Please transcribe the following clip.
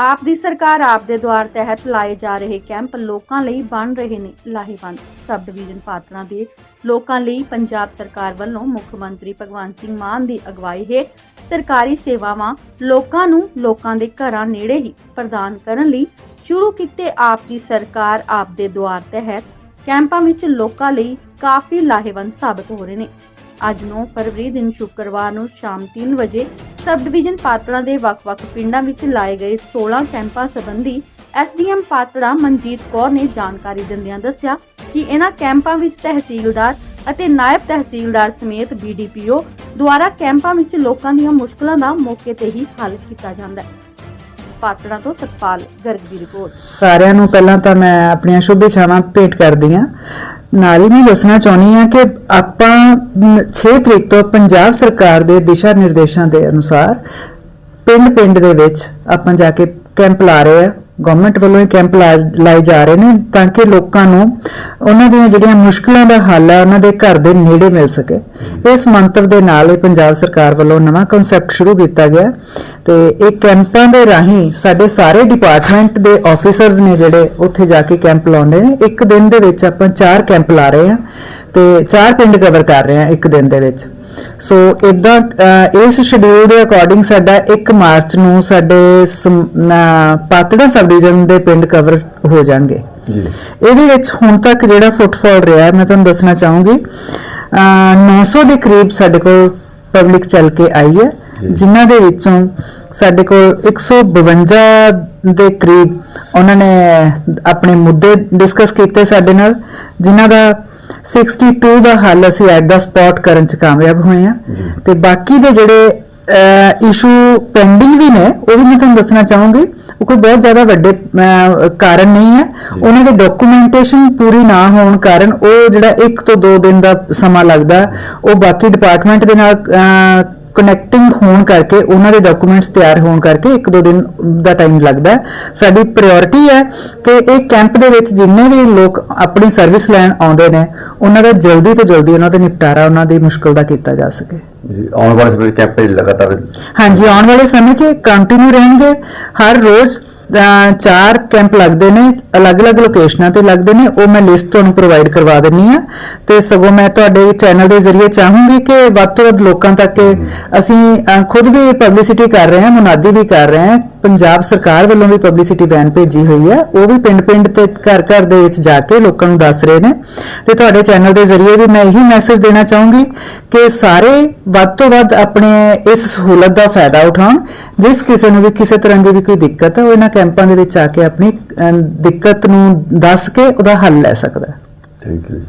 ਆਪ ਦੀ ਸਰਕਾਰ ਆਪ ਦੇ ਦੁਆਰ ਤਹਿਤ ਲਾਏ ਜਾ ਰਹੇ ਕੈਂਪ ਲੋਕਾਂ ਲਈ ਬਣ ਰਹੇ ਨੇ ਲਾਹੇਵੰਦ। ਸਬ ਡਿਵੀਜ਼ਨ ਪਾਤੜਾਂ ਦੇ ਲੋਕਾਂ ਲਈ ਪੰਜਾਬ ਸਰਕਾਰ ਵੱਲੋਂ ਮੁੱਖ ਮੰਤਰੀ ਭਗਵੰਤ ਸਿੰਘ ਮਾਨ ਦੀ ਅਗਵਾਈ ਹੇਠ ਸਰਕਾਰੀ ਸੇਵਾਵਾਂ ਲੋਕਾਂ ਨੂੰ ਲੋਕਾਂ ਦੇ ਘਰਾਂ ਨੇੜੇ ਹੀ ਪ੍ਰਦਾਨ ਕਰਨ ਲਈ ਸ਼ੁਰੂ ਕੀਤੇ ਆਪ ਦੀ ਸਰਕਾਰ ਆਪ ਦੇ ਦੁਆਰ ਤਹਿਤ ਕੈਂਪਾਂ ਵਿੱਚ ਲੋਕਾਂ ਲਈ ਕਾਫੀ ਲਾਹੇਵੰਦ ਸਾਬਤ ਹੋ ਰਹੇ ਨੇ। ਅੱਜ 9 ਫਰਵਰੀ ਦਿਨ ਸ਼ੁੱਕਰਵਾਰ ਨੂੰ ਸ਼ਾਮ 3 ਵਜੇ ਸਬ ਡਿਵੀਜ਼ਨ ਪਾਤੜਾ ਦੇ ਵੱਖ-ਵੱਖ ਪਿੰਡਾਂ ਵਿੱਚ ਲਾਏ ਗਏ 16 ਕੈਂਪਾਂ ਸੰਬੰਧੀ ਐਸਡੀਐਮ ਪਾਤੜਾ ਮਨਜੀਤ ਕੌਰ ਨੇ ਜਾਣਕਾਰੀ ਦਿੰਦਿਆਂ ਦੱਸਿਆ ਕਿ ਇਹਨਾਂ ਕੈਂਪਾਂ ਵਿੱਚ ਤਹਿਸੀਲਦਾਰ ਅਤੇ ਨਾਇਬ ਤਹਿਸੀਲਦਾਰ ਸਮੇਤ ਬੀਡੀਪੀਓ ਦੁਆਰਾ ਕੈਂਪਾਂ ਵਿੱਚ ਲੋਕਾਂ ਦੀਆਂ ਮੁਸ਼ਕਲਾਂ ਦਾ ਮੌਕੇ ਤੇ ਹੀ ਹੱਲ ਕੀਤਾ ਜਾਂਦਾ ਹੈ। ਪਾਤੜਾ ਤੋਂ ਸਤਪਾਲ ਗਰਗ ਦੀ ਰਿਪੋਰਟ। ਸਾਰਿਆਂ ਨੂੰ ਪਹਿਲਾਂ ਤਾਂ ਮੈਂ ਆਪਣੀਆਂ ਸ਼ੁਭ ਇਛਾਵਾਂ ਭੇਟ ਕਰਦੀ ਹਾਂ। ਨਾਲ ਹੀ ਦੱਸਣਾ ਚਾਹੁੰਦੀ ਹਾਂ ਕਿ ਆਪਾਂ 6 ਤਰੀਕ ਤੋਂ ਪੰਜਾਬ ਸਰਕਾਰ ਦੇ ਦਿਸ਼ਾ ਨਿਰਦੇਸ਼ਾਂ ਦੇ ਅਨੁਸਾਰ ਪਿੰਡ-ਪਿੰਡ ਦੇ ਵਿੱਚ ਆਪਾਂ ਜਾ ਕੇ ਕੈਂਪ ਲਾ ਰਹੇ ਆ ਗਵਰਨਮੈਂਟ ਵੱਲੋਂ ਇਹ ਕੈਂਪ ਲਾ- ਲਾਏ ਜਾ ਰਹੇ ਨੇ ਤਾਂ ਕਿ ਲੋਕਾਂ ਨੂੰ ਉਹਨਾਂ ਦੀਆਂ ਜਿਹੜੀਆਂ ਮੁਸ਼ਕਲਾਂ ਦਾ ਹੱਲ ਹੈ ਉਹਨਾਂ ਦੇ ਘਰ ਦੇ ਨੇੜੇ ਮਿਲ ਸਕੇ। ਇਸ ਮੰਤਵ ਦੇ ਨਾਲ ਇਹ ਪੰਜਾਬ ਸਰਕਾਰ ਵੱਲੋਂ ਨਵਾਂ ਕਨਸੈਪਟ ਸ਼ੁਰੂ ਕੀਤਾ ਗਿਆ। ਤੇ ਇਹ ਕੈਂਪਾਂ ਦੇ ਰਾਹੀਂ ਸਾਡੇ ਸਾਰੇ ਡਿਪਾਰਟਮੈਂਟ ਦੇ ਆਫੀਸਰਸ ਨੇ ਜਿਹੜੇ ਉੱਥੇ ਜਾ ਕੇ ਕੈਂਪ ਲਾਉਂਦੇ ਨੇ ਇੱਕ ਦਿਨ ਦੇ ਵਿੱਚ ਆਪਾਂ ਚਾਰ ਕੈਂਪ ਲਾ ਰਹੇ ਹਾਂ ਤੇ ਚਾਰ ਪਿੰਡ ਕਵਰ ਕਰ ਰਹੇ ਹਾਂ ਇੱਕ ਦਿਨ ਦੇ ਵਿੱਚ। ਸੋ ਇਦਾਂ ਇਸ ਸ਼ਡਿਊਲ ਦੇ ਅਕੋਰਡਿੰਗ ਸਾਡਾ 1 ਮਾਰਚ ਨੂੰ ਸਾਡੇ ਪਾਤੜਾ ਸਬ ਡਿਵੀਜ਼ਨ ਦੇ ਪਿੰਡ ਕਵਰ ਹੋ ਜਾਣਗੇ। ਜੀ। ਇਹਦੇ ਵਿੱਚ ਹੁਣ ਤੱਕ ਜਿਹੜਾ ਫੁੱਟਫਾਲ ਰਿਹਾ ਮੈਂ ਤੁਹਾਨੂੰ ਦੱਸਣਾ ਚਾਹੂੰਗੀ ਅਹ 900 ਦੇ ਕਰੀਬ ਸਾਡੇ ਕੋਲ ਪਬਲਿਕ ਚੱਲ ਕੇ ਆਈ ਹੈ। ਜਿਨ੍ਹਾਂ ਦੇ ਵਿੱਚੋਂ ਸਾਡੇ ਕੋਲ 152 ਦੇ ਕਰੀਬ ਉਹਨਾਂ ਨੇ ਆਪਣੇ ਮੁੱਦੇ ਡਿਸਕਸ ਕੀਤੇ ਸਾਡੇ ਨਾਲ ਜਿਨ੍ਹਾਂ ਦਾ 62 ਦਾ ਹੱਲ ਅਸੀਂ ਐਟ ਦਾ ਸਪੌਟ ਕਰਨ ਚ ਕਾਮਯਾਬ ਹੋਏ ਆ ਤੇ ਬਾਕੀ ਦੇ ਜਿਹੜੇ ਇਸ਼ੂ ਪੈਂਡਿੰਗ ਵੀ ਨੇ ਉਹ ਵੀ ਮੈਂ ਤੁਹਾਨੂੰ ਦੱਸਣਾ ਚਾਹੂੰਗੀ। ਉਹ ਕੋਈ ਬਹੁਤ ਜ਼ਿਆਦਾ ਵੱਡੇ ਕਾਰਨ ਨਹੀਂ ਹੈ। ਉਹਨਾਂ ਦੇ ਡਾਕੂਮੈਂਟੇਸ਼ਨ ਪੂਰੀ ਨਾ ਹੋਣ ਕਾਰਨ ਉਹ ਜਿਹੜਾ 1 ਤੋਂ 2 ਦਿਨ ਦਾ ਸਮਾਂ ਲੱਗਦਾ ਉਹ ਬਾਕੀ ਡਿਪਾਰਟਮੈਂਟ ਦੇ ਨਾਲ ਕਨੈਕਟਿੰਗ ਹੋਣ ਕਰਕੇ ਉਹਨਾਂ ਦੇ ਡਾਕੂਮੈਂਟਸ ਤਿਆਰ ਹੋਣ ਕਰਕੇ 1-2 ਦਿਨ ਦਾ ਟਾਈਮ ਲੱਗਦਾ ਹੈ। ਸਾਡੀ ਪ੍ਰਾਇੋਰਟੀ ਹੈ ਕਿ ਇਹ ਕੈਂਪ ਦੇ ਵਿੱਚ ਜਿੰਨੇ ਵੀ ਲੋਕ ਆਪਣੀ ਸਰਵਿਸ ਲੈਣ ਆਉਂਦੇ ਨੇ ਉਹਨਾਂ ਦਾ ਜਲਦੀ ਤੋਂ ਜਲਦੀ ਉਹਨਾਂ ਦੇ ਨਿਪਟਾਰਾ ਉਹਨਾਂ ਦੀ ਮੁਸ਼ਕਲ ਦਾ ਕੀਤਾ ਜਾ ਸਕੇ। ਜੀ ਆਉਣ ਵਾਲੇ ਸਮੇਂ ਕੈਂਪ ਤੇ ਲਗਾਤਾਰ ਹਾਂਜੀ ਆਉਣ ਵਾਲੇ ਸਮੇਂ 'ਚ ਕੰਟੀਨਿਊ ਰਹਿਣਗੇ। ਹਰ ਰੋਜ਼ ਚਾਰ ਕੈਂਪ ਲੱਗਦੇ ਨੇ ਅਲੱਗ-ਅਲੱਗ ਲੋਕੇਸ਼ਨਾਂ ਤੇ ਲੱਗਦੇ ਨੇ ਉਹ ਮੈਂ ਲਿਸਟ ਤੁਹਾਨੂੰ ਪ੍ਰੋਵਾਈਡ ਕਰਵਾ ਦਿੰਨੀ ਆ। ਤੇ ਸਗੋਂ ਮੈਂ ਤੁਹਾਡੇ ਚੈਨਲ ਦੇ ਜ਼ਰੀਏ ਚਾਹੂੰਗੀ ਕਿ ਵੱਧ ਤੋਂ ਵੱਧ ਲੋਕਾਂ ਤੱਕ ਅਸੀਂ ਖੁਦ ਵੀ ਪਬਲਿਸਿਟੀ ਕਰ ਰਹੇ ਹਾਂ ਮੁਨਾਦੀ ਵੀ ਕਰ ਰਹੇ ਹਾਂ। ਪੰਜਾਬ ਸਰਕਾਰ ਵੱਲੋਂ ਵੀ ਪਬਲਿਸਿਟੀ ਵੈਨ ਭੇਜੀ ਹੋਈ ਹੈ। ਉਹ ਵੀ ਪਿੰਡ-ਪਿੰਡ ਤੇ ਘਰ-ਘਰ ਦੇ ਵਿੱਚ ਜਾ ਕੇ ਲੋਕਾਂ ਨੂੰ ਦੱਸ ਰਹੇ ਨੇ। ਤੇ ਤੁਹਾਡੇ ਚੈਨਲ ਦੇ ਜ਼ਰੀਏ ਵੀ ਮੈਂ ਇਹੀ ਮੈਸੇਜ ਦੇਣਾ ਚਾਹੂੰਗੀ ਕਿ ਸਾਰੇ ਵੱਧ ਤੋਂ ਵੱਧ ਆਪਣੇ ਇਸ ਸਹੂਲਤ ਦਾ ਫਾਇਦਾ ਉਠਾਉਣ ਜਿਸ ਕਿਸੇ ਨੂੰ ਵੀ ਕਿਸੇ ਤਰ੍ਹਾਂ ਦੀ ਵੀ ਕੋਈ ਦਿੱਕਤ ਹੈ ਉਹ ਇਹਨਾਂ ਕੈਂਪਾਂ ਦੇ ਵਿੱਚ ਆ ਕੇ ਆਪਣੀ ਦਿੱਕਤ ਨੂੰ ਦੱਸ ਕੇ ਉਹਦਾ ਹੱਲ ਲੈ ਸਕਦਾ ਹੈ। Thank you